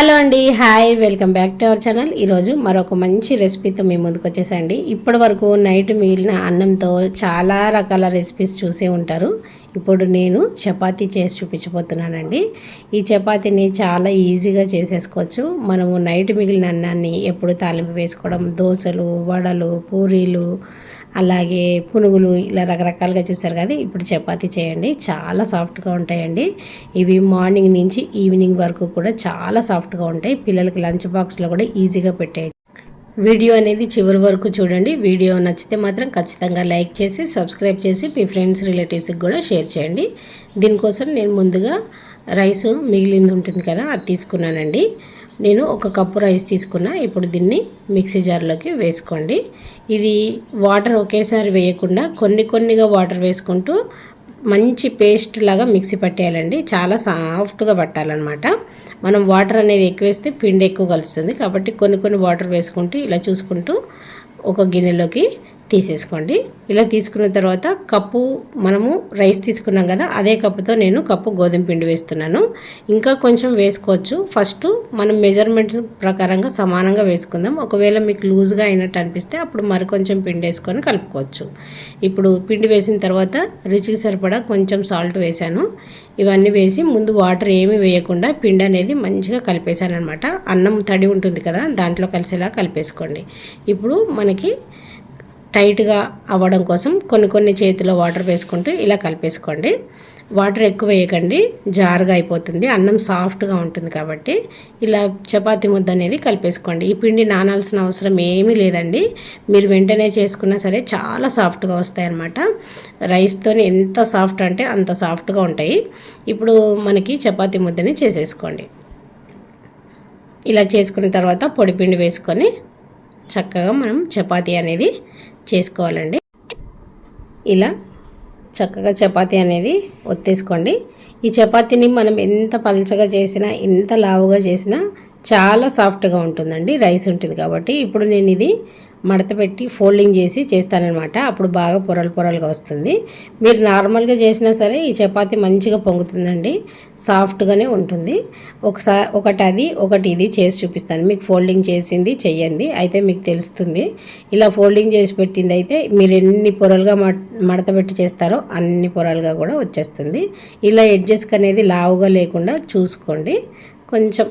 Hello అండి hi welcome back to our channel. ఈరోజు మరొక మంచి రెసిపీతో మేము ముందుకు వచ్చేసండి. ఇప్పటి వరకు నైట్ మిగిలిన అన్నంతో చాలా రకాల రెసిపీస్ చూసే ఉంటారు. ఇప్పుడు నేను చపాతీ చేసి చూపించబోతున్నానండి. ఈ చపాతీని చాలా ఈజీగా చేసేసుకోవచ్చు. మనము నైట్ మిగిలిన అన్నాన్ని ఎప్పుడు తాలింపు వేసుకోవడం దోశలు వడలు పూరీలు అలాగే పునుగులు ఇలా రకరకాలుగా చూస్తారు కదా ఇప్పుడు చపాతి చేయండి. చాలా సాఫ్ట్గా ఉంటాయండి. ఇవి మార్నింగ్ నుంచి ఈవినింగ్ వరకు కూడా చాలా సాఫ్ట్గా ఉంటాయి. పిల్లలకి లంచ్ బాక్స్లో కూడా ఈజీగా పెట్టేయచ్చు వీడియో అనేది చివరి వరకు చూడండి. వీడియో నచ్చితే మాత్రం ఖచ్చితంగా లైక్ చేసి సబ్స్క్రైబ్ చేసి మీ ఫ్రెండ్స్ రిలేటివ్స్కి కూడా షేర్ చేయండి. దీనికోసం నేను ముందుగా రైస్ మిగిలింది ఉంటుంది కదా అది తీసుకున్నానండి. నేను ఒక కప్పు రైస్ తీసుకున్నా. ఇప్పుడు దీన్ని మిక్సీ జార్లోకి వేసుకోండి. ఇది వాటర్ ఒకేసారి వేయకుండా కొన్ని కొన్నిగా వాటర్ వేసుకుంటూ మంచి పేస్ట్ లాగా మిక్సీ పట్టేయాలండి. చాలా సాఫ్ట్గా పట్టాలన్నమాట. మనం వాటర్ అనేది ఎక్కువ వేస్తే పిండి ఎక్కువ కలుస్తుంది. కాబట్టి కొన్ని కొన్ని వాటర్ వేసుకుంటూ ఇలా చూసుకుంటూ ఒక గిన్నెలోకి తీసేసుకోండి. ఇలా తీసుకున్న తర్వాత కప్పు మనము రైస్ తీసుకున్నాం కదా అదే కప్పుతో నేను కప్పు గోధుమ పిండి వేస్తున్నాను. ఇంకా కొంచెం వేసుకోవచ్చు. ఫస్ట్ మనం మెజర్మెంట్స్ ప్రకారంగా సమానంగా వేసుకుందాం. ఒకవేళ మీకు లూజ్గా అయినట్టు అనిపిస్తే అప్పుడు మరి కొంచెం పిండి వేసుకొని కలుపుకోవచ్చు. ఇప్పుడు పిండి వేసిన తర్వాత రుచికి సరిపడా కొంచెం సాల్ట్ వేశాను. ఇవన్నీ వేసి ముందు వాటర్ ఏమి వేయకుండా పిండి అనేది మంచిగా కలిపేశాను అనమాట అన్నం తడి ఉంటుంది కదా దాంట్లో కలిసేలా కలిపేసుకోండి. ఇప్పుడు మనకి టైట్గా అవ్వడం కోసం కొన్ని కొన్ని చేతిలో వాటర్ వేసుకుంటూ ఇలా కలిపేసుకోండి. వాటర్ ఎక్కువ వేయకండి. జారుగా అయిపోతుంది. అన్నం సాఫ్ట్గా ఉంటుంది కాబట్టి ఇలా చపాతి ముద్ద అనేది కలిపేసుకోండి. ఈ పిండి నానాల్సిన అవసరం ఏమీ లేదండి. మీరు వెంటనే చేసుకున్నా సరే చాలా సాఫ్ట్గా వస్తాయి అన్నమాట రైస్తో ఎంత సాఫ్ట్ అంటే అంత సాఫ్ట్గా ఉంటాయి. ఇప్పుడు మనకి చపాతి ముద్దని చేసేసుకోండి. ఇలా చేసుకున్న తర్వాత పొడిపిండి వేసుకొని చక్కగా మనం చపాతీ అనేది చేసుకోవాలండి. ఇలా చక్కగా చపాతీ అనేది ఒత్తేసుకోండి. ఈ చపాతీని మనం ఎంత పలచగా చేసినా ఎంత లావుగా చేసినా చాలా సాఫ్ట్గా ఉంటుందండి. రైస్ ఉంటుంది కాబట్టి ఇప్పుడు నేను ఇది మడత పెట్టి ఫోల్డింగ్ చేసి చేస్తానమాట అప్పుడు బాగా పొరలు పొరలుగా వస్తుంది. మీరు నార్మల్గా చేసినా సరే ఈ చపాతి మంచిగా పొంగుతుందండి. సాఫ్ట్గానే ఉంటుంది. ఒకసారి ఒకటి అది ఒకటి ఇది చేసి చూపిస్తాను. మీకు ఫోల్డింగ్ చేసింది చెయ్యండి. అయితే మీకు తెలుస్తుంది. ఇలా ఫోల్డింగ్ చేసి పెట్టింది అయితే మీరు ఎన్ని పొరలుగా మడత పెట్టి చేస్తారో అన్ని పొరలుగా కూడా వచ్చేస్తుంది. ఇలా ఎడ్జెస్క్ అనేది లావుగా లేకుండా చూసుకోండి. కొంచెం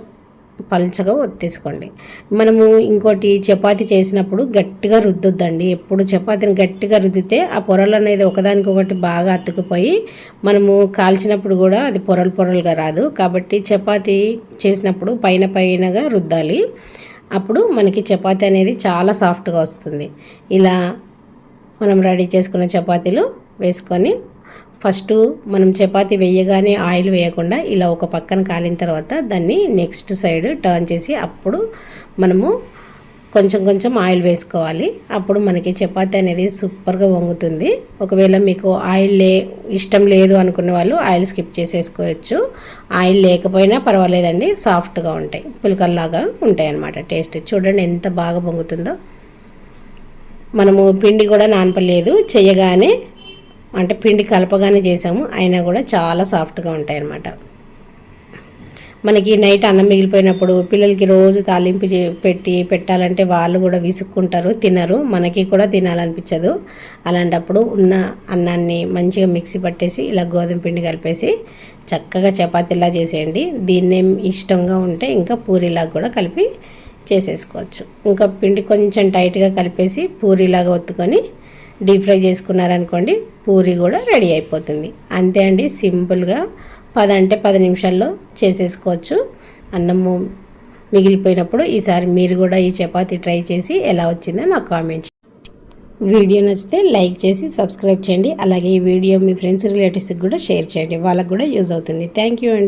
పల్చగా ఒత్తేసుకోండి. మనము ఇంకోటి చపాతి చేసినప్పుడు గట్టిగా రుద్దొద్దండి. ఎప్పుడు చపాతీని గట్టిగా రుద్దితే ఆ పొరలు అనేది ఒకదానికొకటి బాగా అతుకుపోయి మనము కాల్చినప్పుడు కూడా అది పొరలు పొరలుగా రాదు. కాబట్టి చపాతి చేసినప్పుడు పైన పైనగా రుద్దాలి. అప్పుడు మనకి చపాతి అనేది చాలా సాఫ్ట్గా వస్తుంది. ఇలా మనం రెడీ చేసుకున్న చపాతీలు వేసుకొని ఫస్ట్ మనం చపాతి వేయగానే ఆయిల్ వేయకుండా ఇలా ఒక పక్కన కాలిన తర్వాత దాన్ని నెక్స్ట్ సైడ్ టర్న్ చేసి అప్పుడు మనము కొంచెం కొంచెం ఆయిల్ వేసుకోవాలి. అప్పుడు మనకి చపాతి అనేది సూపర్గా వంగుతుంది. ఒకవేళ మీకు ఆయిల్ లే ఇష్టం లేదు అనుకునే వాళ్ళు ఆయిల్ స్కిప్ చేసేసుకోవచ్చు. ఆయిల్ లేకపోయినా పర్వాలేదండి సాఫ్ట్గా ఉంటాయి. పులికల్లాగా ఉంటాయి అన్నమాట టేస్ట్. చూడండి ఎంత బాగా పొంగుతుందో మనము పిండి కూడా నానపలేదు. చేయగానే అంటే పిండి కలపగానే చేసాము. అయినా కూడా చాలా సాఫ్ట్గా ఉంటాయి అన్నమాట మనకి నైట్ అన్నం మిగిలిపోయినప్పుడు పిల్లలకి రోజు తాలింపు పెట్టి పెట్టాలంటే వాళ్ళు కూడా విసుక్కుంటారు తినరు. మనకి కూడా తినాలనిపించదు. అలాంటప్పుడు ఉన్న అన్నాన్ని మంచిగా మిక్సీ పట్టేసి ఇలా గోధుమ పిండి కలిపేసి చక్కగా చపాతీలా చేసేయండి. దీన్నే ఇష్టంగా ఉంటే ఇంకా పూరీలాగా కూడా కలిపి చేసేసుకోవచ్చు. ఇంకా పిండి కొంచెం టైట్గా కలిపేసి పూరీలాగా ఒత్తుకొని డీప్ ఫ్రై చేసుకున్నారనుకోండి పూరి కూడా రెడీ అయిపోతుంది. అంతే అండి సింపుల్గా పది అంటే పది నిమిషాల్లో చేసేసుకోవచ్చు. అన్నము మిగిలిపోయినప్పుడు ఈసారి మీరు కూడా ఈ చపాతి ట్రై చేసి ఎలా వచ్చిందో నాకు కామెంట్ వీడియో నచ్చితే లైక్ చేసి సబ్స్క్రైబ్ చేయండి. అలాగే ఈ వీడియో మీ ఫ్రెండ్స్ రిలేటివ్స్కి కూడా షేర్ చేయండి. వాళ్ళకి కూడా యూజ్ అవుతుంది. థ్యాంక్ యూ అండి.